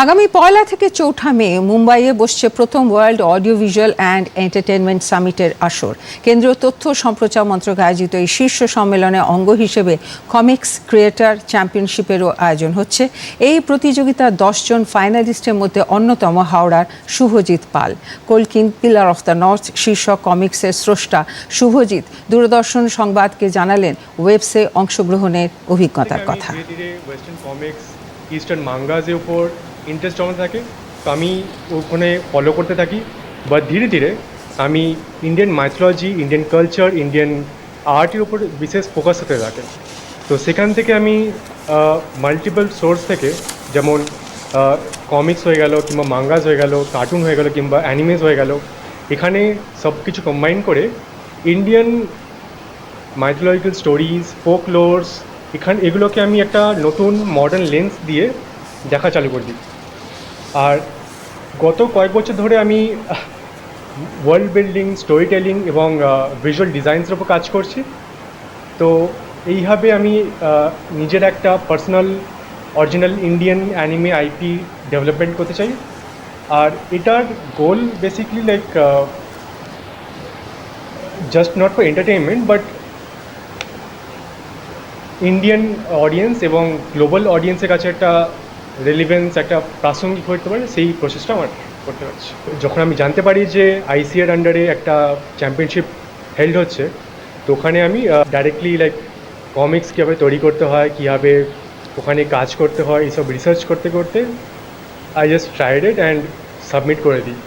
আগামী পয়লা থেকে চৌঠা মে মুম্বাইয়ে বসছে প্রথম world audio visual and entertainment সামিটের আসর। কেন্দ্রীয় তথ্য সম্প্রচার মন্ত্রক আয়োজিত এই শীর্ষ সম্মেলনে অঙ্গ হিসেবে কমিক্স, ক্রিয়েটার, চ্যাম্পিয়নশিপেরও আয়োজন হচ্ছে। এই প্রতিযোগিতার দশজন ফাইনালিস্টের মধ্যে অন্যতম হাওড়ার Shubhajit Pal. Kalkin pillar of the north শীর্ষক কমিক্সের স্রষ্টা শুভজিৎ দূরদর্শন সংবাদকে জানালেন ওয়েবসে অংশগ্রহণের অভিজ্ঞতার কথা। ইস্টার্ন মাঙ্গাজের উপর ইন্টারেস্ট জমা থাকে, তো আমি ওখানে ফলো করতে থাকি। বা ধীরে ধীরে আমি Indian mythology Indian culture Indian আর্টের উপর বিশেষ ফোকাস হতে থাকে। তো সেখান থেকে আমি মাল্টিপল সোর্স থেকে যেমন কমিক্স হয়ে গেল কিংবা মাঙ্গাস হয়ে গেল কার্টুন হয়ে গেল কিংবা অ্যানিমেজ হয়ে গেল, এখানে সব কিছু কম্বাইন করে Indian mythological stories folklores এখান, এগুলোকে আমি একটা নতুন মডার্ন লেন্স দিয়ে দেখা চালু করে দিই। আর গত কয়েক বছর ধরে আমি ওয়ার্ল্ড বিল্ডিং স্টোরি টেলিং এবং ভিজুয়াল ডিজাইন্সের উপর কাজ করছি। তো এইভাবে আমি নিজের একটা personal original Indian anime IP development করতে চাই। আর এটার goal basically like just not for entertainment but Indian audience এবং গ্লোবাল অডিয়েন্সের কাছে একটা রেলিভেন্স একটা প্রাসঙ্গিক হতে পারে, সেই প্রসেসটা আমার করতে পারছি। যখন আমি জানতে পারি যে আইসিএর আন্ডারে একটা চ্যাম্পিয়নশিপ হেল্ড হচ্ছে, তো ওখানে আমি ডাইরেক্টলি লাইক কমিক্স কীভাবে তৈরি করতে হয়, কীভাবে ওখানে কাজ করতে হয়, এইসব রিসার্চ করতে করতে I just tried it and submit করে দিই।